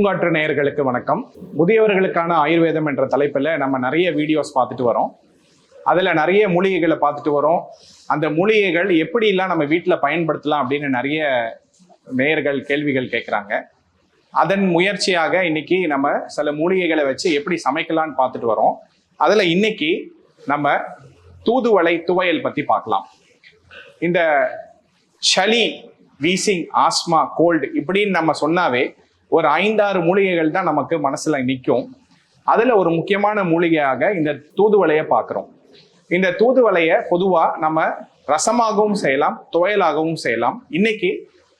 பூங்காற்று நேயர்களுக்கு வணக்கம். முதியவர்களுக்கான ஆயுர்வேதம் என்ற தலைப்பில் நம்ம நிறைய வீடியோஸ் பார்த்துட்டு வரோம். அதில் நிறைய மூலிகைகளை பார்த்துட்டு வரோம். அந்த மூலிகைகள் எப்படிலாம் நம்ம வீட்டில் பயன்படுத்தலாம் அப்படின்னு நிறைய நேயர்கள் கேள்விகள் கேட்குறாங்க. அதன் முயற்சியாக இன்னைக்கு நம்ம சில மூலிகைகளை வச்சு எப்படி சமைக்கலாம்னு பார்த்துட்டு வரோம். அதில் இன்னைக்கு நம்ம தூதுவளை துவையல் பற்றி பார்க்கலாம். இந்த சளி வீசிங் ஆஸ்மா கோல்டு இப்படின்னு நம்ம சொன்னாவே ஒரு ஐந்தாறு மூலிகைகள் தான் நமக்கு மனசுல நிற்கும் அதுல ஒரு முக்கியமான மூலிகையாக இந்த தூதுவலையை பார்க்குறோம். இந்த தூதுவலையை பொதுவா நம்ம ரசமாகவும் செய்யலாம் துவையலாகவும் செய்யலாம். இன்னைக்கு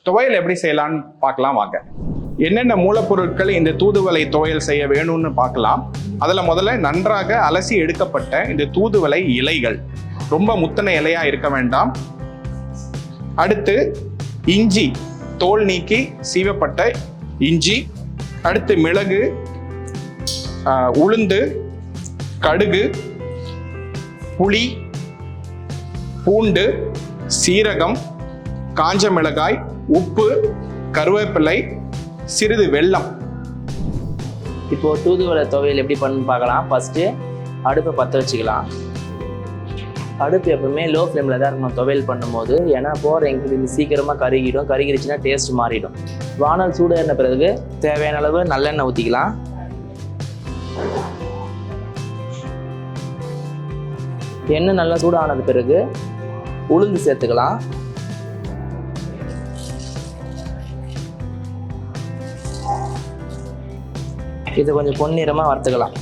துவையல் எப்படி செய்யலாம்னு பார்க்கலாம் வாங்க. என்னென்ன மூலப்பொருட்கள் இந்த தூதுவளை துவையல் செய்ய வேணும்னு பார்க்கலாம். அதில் முதல்ல நன்றாக அலசி எடுக்கப்பட்ட இந்த தூதுவளை இலைகள். ரொம்ப முத்தன இலையா இருக்க வேண்டாம். அடுத்து இஞ்சி தோல் நீக்கி சீவப்பட்ட இஞ்சி அடுத்து மிளகு உளுந்து கடுகு புளி பூண்டு சீரகம் காஞ்ச மிளகாய் உப்பு கருவேப்பிலை சிறிது வெல்லம். இப்போ தூதுவளை துவையல் எப்படி பண்ணு பார்க்கலாம். ஃபஸ்ட்டு அடுப்பை பற்ற வச்சுக்கலாம். அடுப்பு எப்பவுமே லோ ஃப்ளேமில் தான் இருக்கணும். துவையல் பண்ணும்போது ஏன்னா போகிற எங்களுக்கு சீக்கிரமாக கருகிடும். கருகிருச்சுன்னா டேஸ்ட் மாறிடும். வானல் சூடேறின பிறகு தேவையான அளவு நல்லெண்ணெய் ஊற்றிக்கலாம் எண்ணெய் நல்லா சூடானது பிறகு உளுந்து சேர்த்துக்கலாம். இதை கொஞ்சம் பொன்னிறமாக வறுத்துக்கலாம்.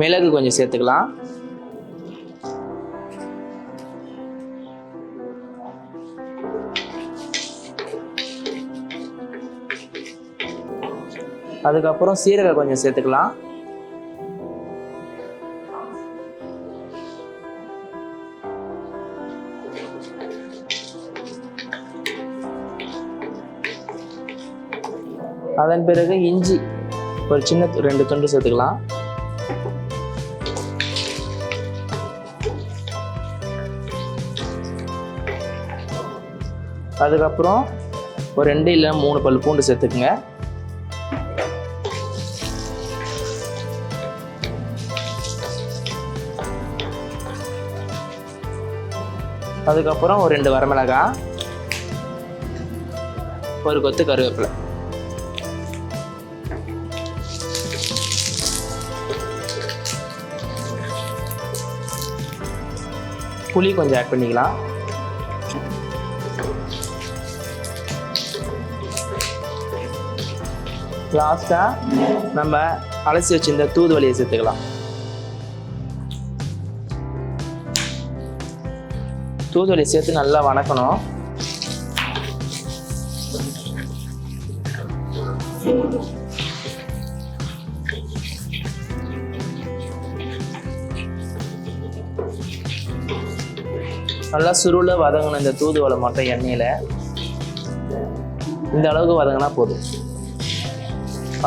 மிளகு கொஞ்சம் சேர்த்துக்கலாம். அதுக்கப்புறம் சீரகம் கொஞ்சம் சேர்த்துக்கலாம். அதன் பிறகு இஞ்சி ஒரு சின்ன ரெண்டு துண்டு சேர்த்துக்கலாம். அதுக்கப்புறம் ஒரு ரெண்டு இல்லை மூணு பல் பூண்டு சேர்த்துக்குங்க. அதுக்கப்புறம் ஒரு ரெண்டு வரமிளகாய் ஒரு கொத்து கருவேப்பிலை. புளி கொஞ்சம் ஆட் பண்ணிக்கலாம். லாஸ்ட்டாக நம்ம அலசி வச்சிருந்த தூதுவலியை சேர்த்துக்கலாம். தூதுவளி சேர்த்து நல்லா வணக்கணும். நல்லா சுருள வதங்கணும் இந்த தூதுவளை மட்டும் எண்ணெயில். இந்த அளவுக்கு வதங்கினா போதும்.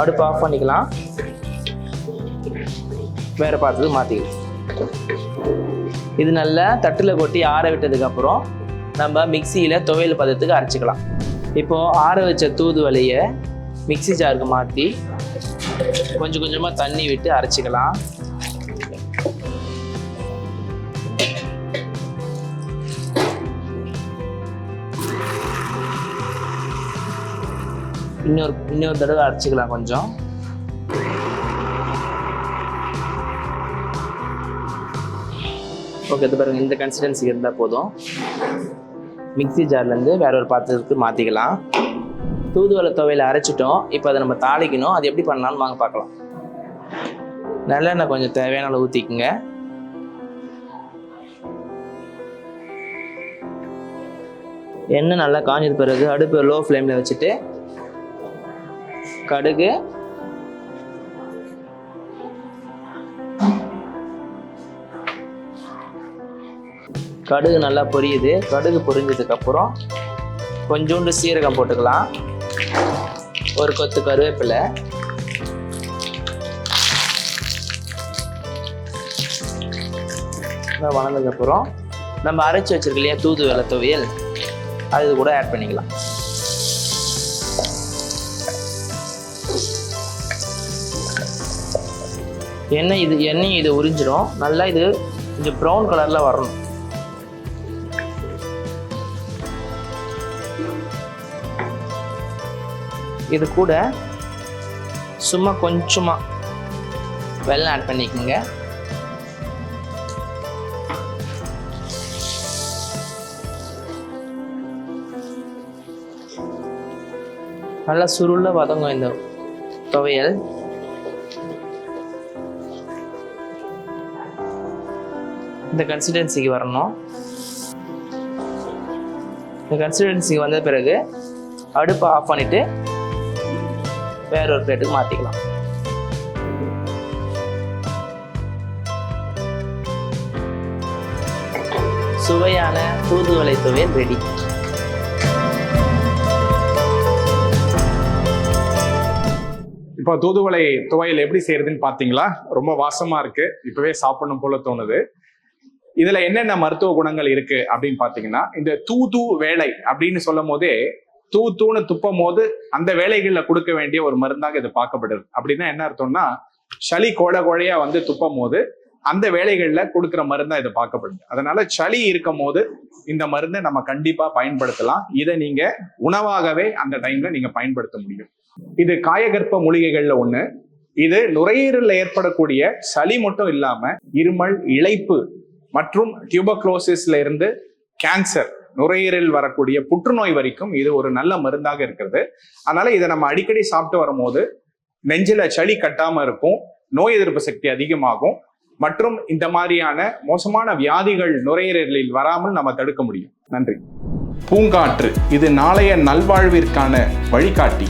அடுப்பு ஆஃப் பண்ணிக்கலாம். வேறு பாத்திரத்துக்கு மாற்றிக்கலாம் இது நல்லா தட்டில் கொட்டி ஆற விட்டதுக்கப்புறம் நம்ம மிக்சியில் துவையல் பதத்துக்கு அரைச்சிக்கலாம். இப்போது ஆற வச்ச தூதுவலையை மிக்ஸி ஜாருக்கு மாற்றி கொஞ்சம் கொஞ்சமாக தண்ணி விட்டு அரைச்சிக்கலாம். இன்னொரு இன்னொரு தடவை அரைச்சிக்கலாம் கொஞ்சம். ஓகே இது பாருங்கள் இந்த கன்சிஸ்டன்சி இருந்தால் போதும். மிக்ஸி ஜார்லேருந்து வேற ஒரு பாத்திரத்துக்கு மாற்றிக்கலாம் தூதுவளை துவையில் அரைச்சிட்டோம். இப்போ அதை நம்ம தாளிக்கணும். அது எப்படி பண்ணலாம்னு வாங்க பார்க்கலாம். நல்லெண்ணெய் கொஞ்சம் தேவையான அளவு ஊற்றிக்குங்க எண்ணெய் நல்லா காஞ்சது பிறகு அடுப்பு லோ ஃப்ளேமில் வச்சுட்டு கடுகு கடுகு நல்லா பொரியுது. கடுகு பொரிஞ்சதுக்கு அப்புறம் கொஞ்சோண்டு சீரகம் போட்டுக்கலாம். ஒரு கொத்து கருவேப்பிலை. வளர்ந்ததுக்கப்புறம் நம்ம அரைச்சி வச்சிருக்க இல்லையா தூதுவளை துவையல் அது கூட ஆட் பண்ணிக்கலாம். எண்ணெய் இது எண்ணெய் இது உறிஞ்சிடும் நல்லா இது கொஞ்சம் ப்ரௌன் கலரில் வரணும். இது கூட சும்மா கொஞ்சமாக வெள்ளம் ஆட் பண்ணிக்கோங்க. நல்லா சுருள வதங்கும் இந்த துவையல். இந்த கன்சிஸ்டன்சிக்கு வரணும். இந்த கன்சிஸ்டன்சிக்கு வந்த பிறகு அடுப்பை ஆஃப் பண்ணிவிட்டு வேற ஒரு பிளேட்டுக்கு மாற்றிக்கலாம் சுவையான தூதுவளை துவையல் ரெடி இப்போ தூதுவளை துவையல் எப்படி செய்யறதுன்னு பாத்தீங்களா ரொம்ப வாசமா இருக்கு. இப்பவே சாப்பிடணும் போல தோணுது. இதுல என்னென்ன மருத்துவ குணங்கள் இருக்கு அப்படின்னு பாத்தீங்கன்னா இந்த தூது வேலை அப்படின்னு சொல்லும் போதே தூ தூன்னு துப்பும் போது அந்த வேலைகளில் கொடுக்க வேண்டிய ஒரு மருந்தாக இது பார்க்கப்படுது. அப்படின்னா என்ன அர்த்தம்னா சளி கோழ கோழையா வந்து துப்பும் போது அந்த வேலைகளில் கொடுக்குற மருந்தா இது பார்க்கப்படுது. அதனால சளி இருக்கும் போது இந்த மருந்தை நம்ம கண்டிப்பா பயன்படுத்தலாம். இதை நீங்க உணவாகவே அந்த டைம்ல நீங்க பயன்படுத்த முடியும். இது காயகற்ப மூலிகைகள்ல ஒண்ணு. இது நுரையீரல்ல ஏற்படக்கூடிய சளி மட்டும் இல்லாம இருமல் இழைப்பு மற்றும் டியூபக்ளோசிஸ்ல இருந்து கேன்சர் நுரையீரல் வரக்கூடிய புற்றுநோய் வரைக்கும் இது ஒரு நல்ல மருந்தாக இருக்கிறது. அதனால இதை நம்ம அடிக்கடி சாப்பிட்டு வரும்போது நெஞ்சில சளி கட்டாம இருக்கும் நோய் எதிர்ப்பு சக்தி அதிகமாகும் மற்றும் இந்த மாதிரியான மோசமான வியாதிகள் நுரையீரலில் வராமல் நம்ம தடுக்க முடியும். நன்றி. பூங்காற்று இது நாளைய நல்வாழ்விற்கான வழிகாட்டி.